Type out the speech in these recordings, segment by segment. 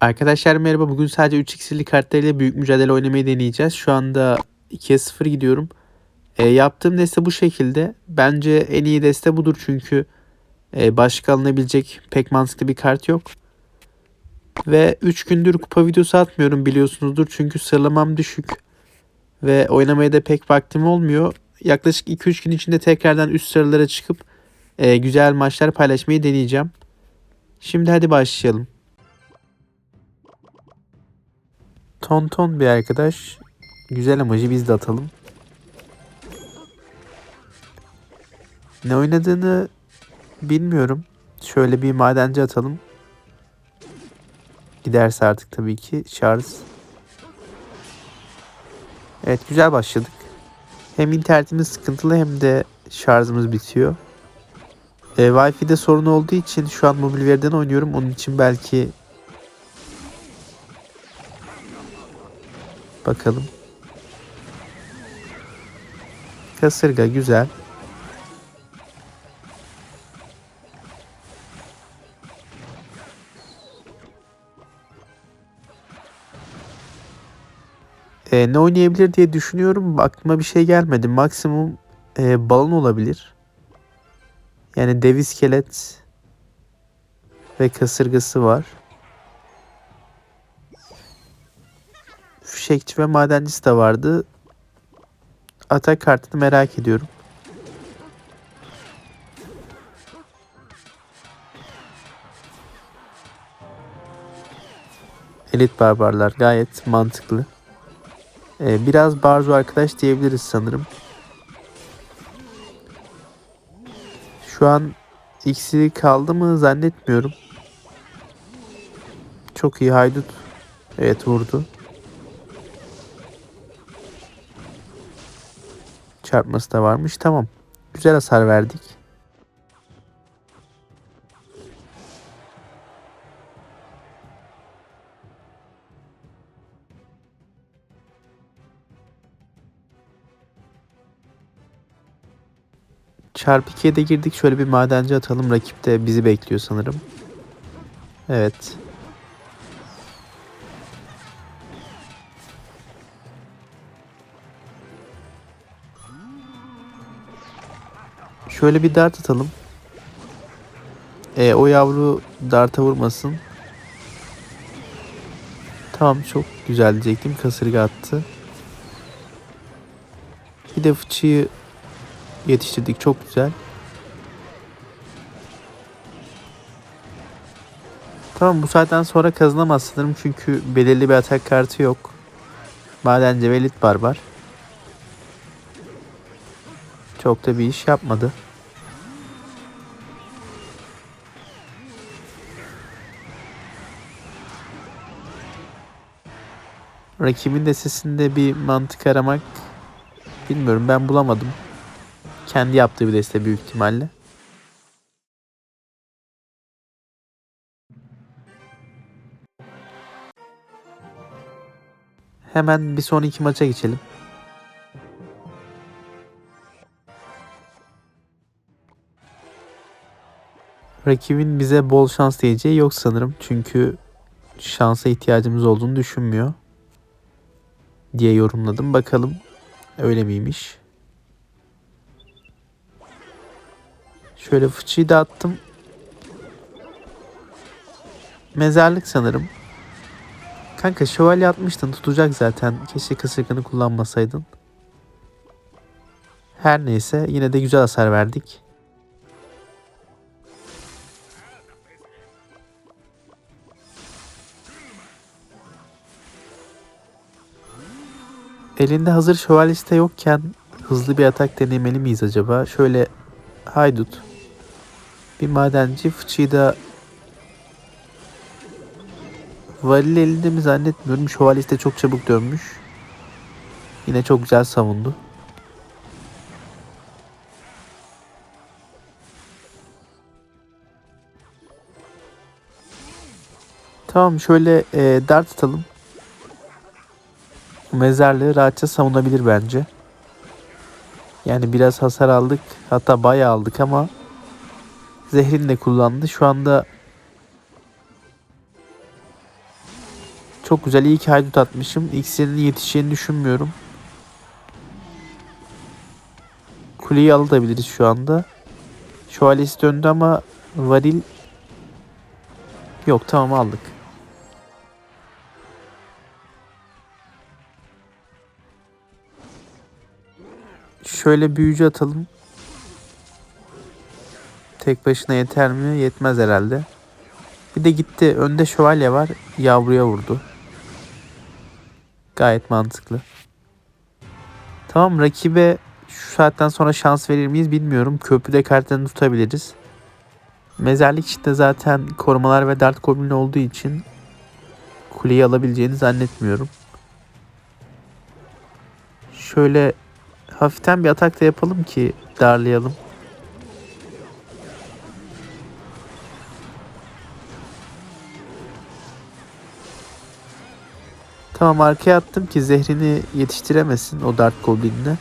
Arkadaşlar merhaba. Bugün sadece 3 iksirli kartlarıyla büyük mücadele oynamayı deneyeceğiz. Şu anda 2'ye 0 gidiyorum. E, yaptığım deste bu şekilde. Bence en iyi deste budur çünkü e, başka alınabilecek pek mantıklı bir kart yok. Ve 3 gündür kupa videosu atmıyorum biliyorsunuzdur. Çünkü sıralamam düşük. Ve oynamaya da pek vaktim olmuyor. Yaklaşık 2-3 gün içinde tekrardan üst sıralara çıkıp e, güzel maçlar paylaşmayı deneyeceğim. Şimdi hadi başlayalım. Tonton bir arkadaş. Güzel amacı biz de atalım. Ne oynadığını bilmiyorum. Şöyle bir madenci atalım. Giderse artık tabii ki Charles. Evet güzel başladık. Hem internetimiz sıkıntılı hem de şarjımız bitiyor. E, Wi-Fi'de sorun olduğu için şu an mobil veriden oynuyorum. Onun için belki Bakalım. Kasırga güzel. E, ne oynayabilir diye düşünüyorum. Aklıma bir şey gelmedi. Maksimum e, balon olabilir. Yani dev iskelet ve kasırgası var. Fişekçi ve madencisi de vardı. Atak kartını merak ediyorum. Elit barbarlar gayet mantıklı. Ee, biraz barzo arkadaş diyebiliriz sanırım. Şu an iksiri kaldı mı zannetmiyorum. Çok iyi haydut. Evet vurdu. Çarpması da varmış. Tamam. Güzel hasar verdik. Çarpı 2'ye de girdik. Şöyle bir madenci atalım. Rakip de bizi bekliyor sanırım. Evet. Şöyle bir dart atalım. E, o yavru darta vurmasın. Tamam çok güzel diyecektim. Kasırga attı. Bir de fıçıyı yetiştirdik. Çok güzel. Tamam bu saatten sonra kazanamaz sanırım. Çünkü belirli bir atak kartı yok. Madenci ve elit barbar. Çok da bir iş yapmadı. Rakibin destesinde bir mantık aramak bilmiyorum ben bulamadım. Kendi yaptığı bir deste büyük ihtimalle. Hemen bir sonraki maça geçelim. Rakibin bize bol şans diyeceği yok sanırım. Çünkü şansa ihtiyacımız olduğunu düşünmüyor diye yorumladım. Bakalım öyle miymiş? Şöyle fıçıyı da attım. Mezarlık sanırım. Kanka şövalye atmıştın tutacak zaten. Keşke kasırganı kullanmasaydın. Her neyse yine de güzel hasar verdik. Elinde hazır şövalyesi yokken hızlı bir atak denemeli miyiz acaba? Şöyle haydut. Bir madenci fıçıyı da varil elinde mi zannetmiyorum. Şövalyesi de çok çabuk dönmüş. Yine çok güzel savundu. Tamam şöyle e, dart atalım mezarlığı rahatça savunabilir bence. Yani biraz hasar aldık. Hatta bayağı aldık ama zehrini de kullandı. Şu anda Çok güzel iyi ki haydut atmışım. İkisinin yetişeceğini düşünmüyorum. Kuleyi alabiliriz şu anda. Şövalyesi döndü ama varil yok tamam aldık. Şöyle büyücü atalım. Tek başına yeter mi? Yetmez herhalde. Bir de gitti. Önde şövalye var. Yavruya vurdu. Gayet mantıklı. Tamam rakibe şu saatten sonra şans verir miyiz bilmiyorum. Köprüde kartlarını tutabiliriz. Mezarlık içinde zaten korumalar ve dart goblin olduğu için kuleyi alabileceğini zannetmiyorum. Şöyle hafiften bir atak da yapalım ki darlayalım. Tamam arkaya attım ki zehrini yetiştiremesin o Dart Goblin'le.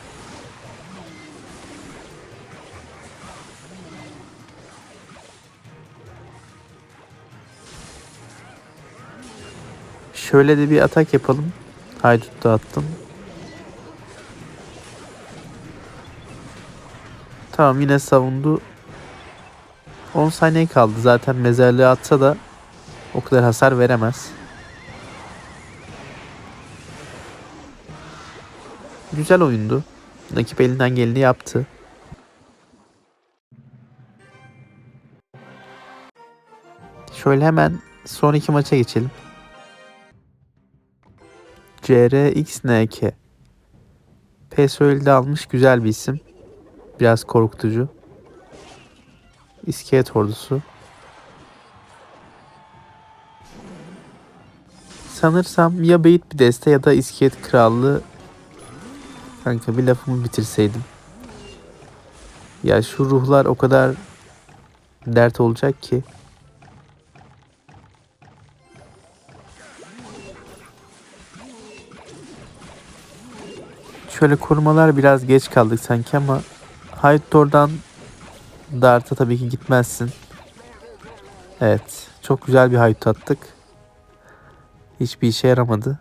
Şöyle de bir atak yapalım. Haydut da attım. Tamam yine savundu. 10 saniye kaldı. Zaten mezarlığı atsa da o kadar hasar veremez. Güzel oyundu. Rakip elinden geleni yaptı. Şöyle hemen son iki maça geçelim. CRXNK PSOL'de almış güzel bir isim. Biraz korkutucu. İskelet ordusu. Sanırsam ya Beyit bir deste ya da İskelet Krallığı Kanka bir lafımı bitirseydim. Ya şu ruhlar o kadar dert olacak ki. Şöyle korumalar biraz geç kaldık sanki ama Haydor'dan Dart'a tabii ki gitmezsin. Evet. Çok güzel bir haydut attık. Hiçbir işe yaramadı.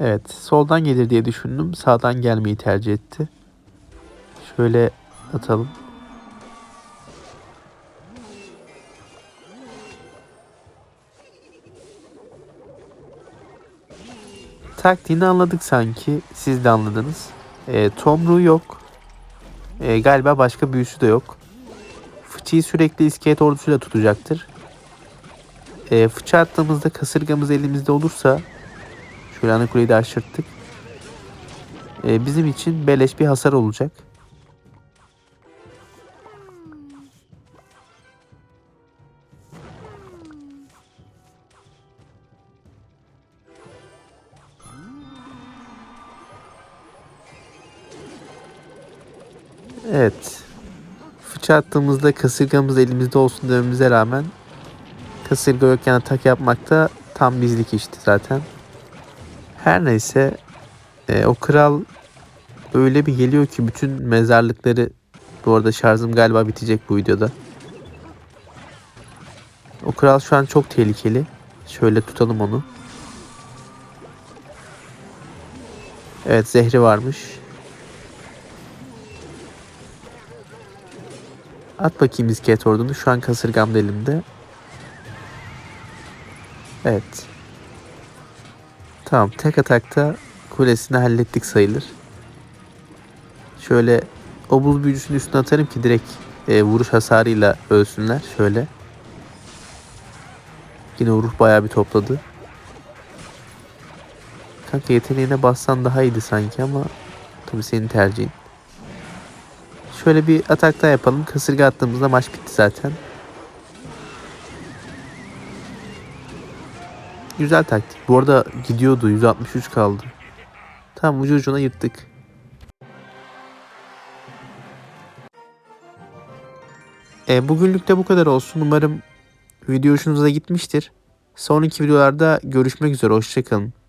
Evet, soldan gelir diye düşündüm. Sağdan gelmeyi tercih etti. Şöyle atalım. Taktiğini anladık sanki. Siz de anladınız. E, Tomru yok. E, galiba başka büyüsü de yok. Fıçıyı sürekli iskelet ordusuyla tutacaktır. E, fıçı attığımızda kasırgamız elimizde olursa Şöyle ana kuleyi de aşırttık. Ee, bizim için beleş bir hasar olacak. Evet. Fıça attığımızda kasırgamız elimizde olsun dememize rağmen kasırga yokken atak yapmakta tam bizlik işte zaten. Her neyse e, o kral öyle bir geliyor ki bütün mezarlıkları bu arada şarjım galiba bitecek bu videoda. O kral şu an çok tehlikeli. Şöyle tutalım onu. Evet zehri varmış. At bakayım iskelet ordunu. Şu an kasırgam da elimde. Evet. Tamam tek atakta kulesini hallettik sayılır. Şöyle o buz büyücüsünün üstüne atarım ki direkt e, vuruş hasarıyla ölsünler. Şöyle. Yine vuruş bayağı bir topladı. Kanka yeteneğine bassan daha iyiydi sanki ama tabii senin tercihin. Şöyle bir atak daha yapalım. Kasırga attığımızda maç bitti zaten. Güzel taktik. Bu arada gidiyordu. 163 kaldı. Tamam ucu ucuna yırttık. E, bugünlük de bu kadar olsun. Umarım video hoşunuza gitmiştir. Sonraki videolarda görüşmek üzere. Hoşçakalın.